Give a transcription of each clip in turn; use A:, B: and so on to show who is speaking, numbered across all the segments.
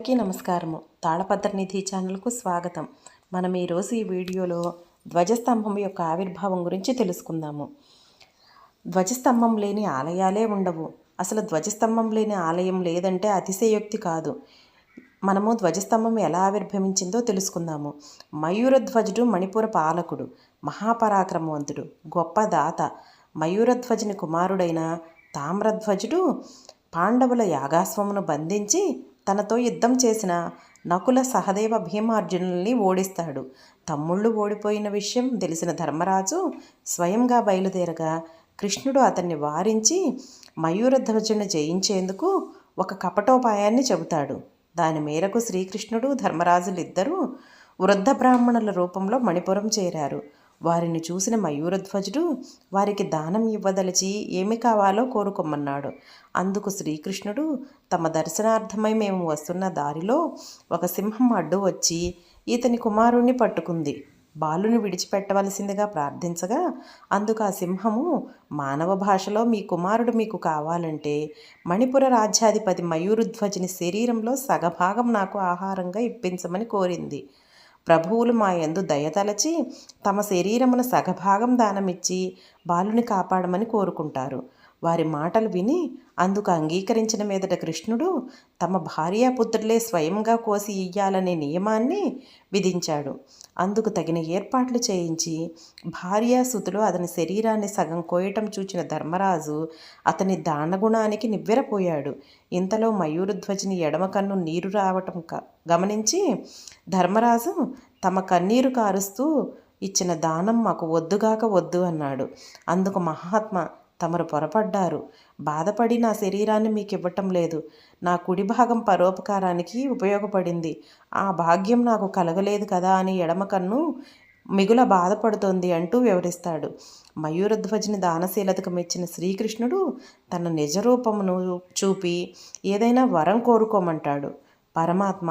A: అందరికీ నమస్కారము. తాళపత్ర నిధి ఛానల్కు స్వాగతం. మనం ఈరోజు ఈ వీడియోలో ధ్వజస్తంభం యొక్క ఆవిర్భావం గురించి తెలుసుకుందాము. ధ్వజస్తంభం లేని ఆలయాలే ఉండవు. అసలు ధ్వజస్తంభం లేని ఆలయం లేదంటే అతిశయోక్తి కాదు. మనము ధ్వజస్తంభం ఎలా ఆవిర్భవించిందో తెలుసుకుందాము. మయూరధ్వజుడు మణిపుర పాలకుడు మహాపరాక్రమవంతుడు గొప్ప దాత మయూరధ్వజుని కుమారుడైన తామ్రధ్వజుడు పాండవుల యాగాస్వమును బంధించి తనతో యుద్ధం చేసిన నకుల సహదేవ భీమార్జునుల్ని ఓడిస్తాడు. తమ్ముళ్ళు ఓడిపోయిన విషయం తెలిసిన ధర్మరాజు స్వయంగా బయలుదేరగా కృష్ణుడు అతన్ని వారించి మయూరధ్వజుని జయించేందుకు ఒక కపటోపాయాన్ని చెబుతాడు. దాని మేరకు శ్రీకృష్ణుడు ధర్మరాజులిద్దరూ వృద్ధ బ్రాహ్మణుల రూపంలో మణిపురం చేరారు. వారిని చూసిన మయూరధ్వజుడు వారికి దానం ఇవ్వదలిచి ఏమి కావాలో కోరుకోమన్నాడు అందుకు శ్రీకృష్ణుడు తమ దర్శనార్థమై మేము వస్తున్న దారిలో ఒక సింహం అడ్డు వచ్చి ఇతని కుమారుణ్ణి పట్టుకుంది. బాలుని విడిచిపెట్టవలసిందిగా ప్రార్థించగా అందుకు ఆ సింహము మానవ భాషలో మీ కుమారుడు మీకు కావాలంటే మణిపుర రాజ్యాధిపతి మయూరుధ్వజుని శరీరంలో సగభాగం నాకు ఆహారంగా ఇప్పించమని కోరింది. ప్రభువులు మా యందు దయతలచి తమ శరీరమున సగభాగం దానమిచ్చి బాలుని కాపాడమని కోరుకుంటారు. వారి మాటలు విని అందుకు అంగీకరించిన మీదట కృష్ణుడు తమ భార్యాపుత్రులే స్వయంగా కోసి ఇయ్యాలనే నియమాన్ని విధించాడు. అందుకు తగిన ఏర్పాట్లు చేయించి భార్యాసుతులు అతని శరీరాన్ని సగం కోయటం చూచిన ధర్మరాజు అతని దానగుణానికి నివ్వెరపోయాడు. ఇంతలో మయూరధ్వజుని ఎడమ కన్ను నీరు రావటం గమనించి ధర్మరాజు తమ కన్నీరు కారుస్తూ ఇచ్చిన దానం మాకు వద్దుగాక వద్దు అన్నాడు. అందుకు మహాత్మ తమరు పొరపడ్డారు. బాధపడి నా శరీరాన్ని మీకు ఇవ్వటం లేదు. నా కుడి భాగం పరోపకారానికి ఉపయోగపడింది. ఆ భాగ్యం నాకు కలగలేదు కదా అని ఎడమ కన్ను మిగుల బాధపడుతోంది అంటూ వివరిస్తాడు. మయూరధ్వజుని దానశీలతకు మెచ్చిన శ్రీకృష్ణుడు తన నిజరూపమును చూపి ఏదైనా వరం కోరుకోమంటాడు. పరమాత్మ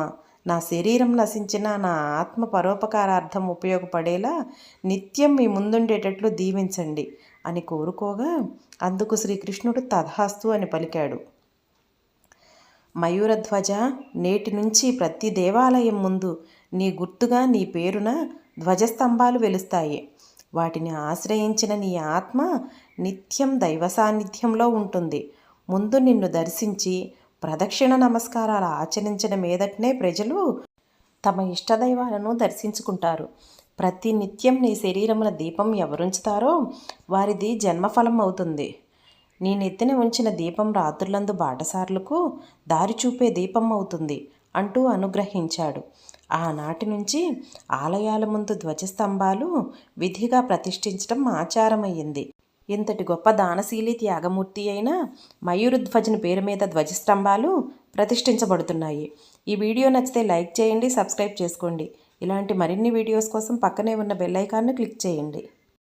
A: నా శరీరం నశించిన నా ఆత్మ పరోపకారార్థం ఉపయోగపడేలా నిత్యం మీ ముందుండేటట్లు దీవించండి అని కోరుకోగా అందుకు శ్రీకృష్ణుడు తథాస్తు అని పలికాడు. మయూరధ్వజ నేటి నుంచి ప్రతి దేవాలయం ముందు నీ గుర్తుగా నీ పేరున ధ్వజస్తంభాలు వెలుస్తాయి. వాటిని ఆశ్రయించిన నీ ఆత్మ నిత్యం దైవ సాన్నిధ్యంలో ఉంటుంది. ముందు నిన్ను దర్శించి ప్రదక్షిణ నమస్కారాలు ఆచరించిన మీదటనే ప్రజలు తమ ఇష్టదైవాలను దర్శించుకుంటారు. ప్రతి నిత్యం నీ శరీరముల దీపం ఎవరుంచుతారో వారిది జన్మఫలం అవుతుంది. నీ నెత్తిన ఉంచిన దీపం రాత్రులందు బాటసార్లకు దారి చూపే దీపం అవుతుంది అంటూ అనుగ్రహించాడు. ఆనాటి నుంచి ఆలయాల ముందు ధ్వజస్తంభాలు విధిగా ప్రతిష్ఠించడం ఆచారమయ్యింది. ఇంతటి గొప్ప దానశీలి త్యాగమూర్తి అయిన మయూరుధ్వజుని పేరు మీద ధ్వజస్తంభాలు ప్రతిష్ఠించబడుతున్నాయి. ఈ వీడియో నచ్చితే లైక్ చేయండి సబ్స్క్రైబ్ చేసుకోండి. ఇలాంటి మరిన్ని వీడియోస్ కోసం పక్కనే ఉన్న బెల్ ఐకాన్ను క్లిక్ చేయండి.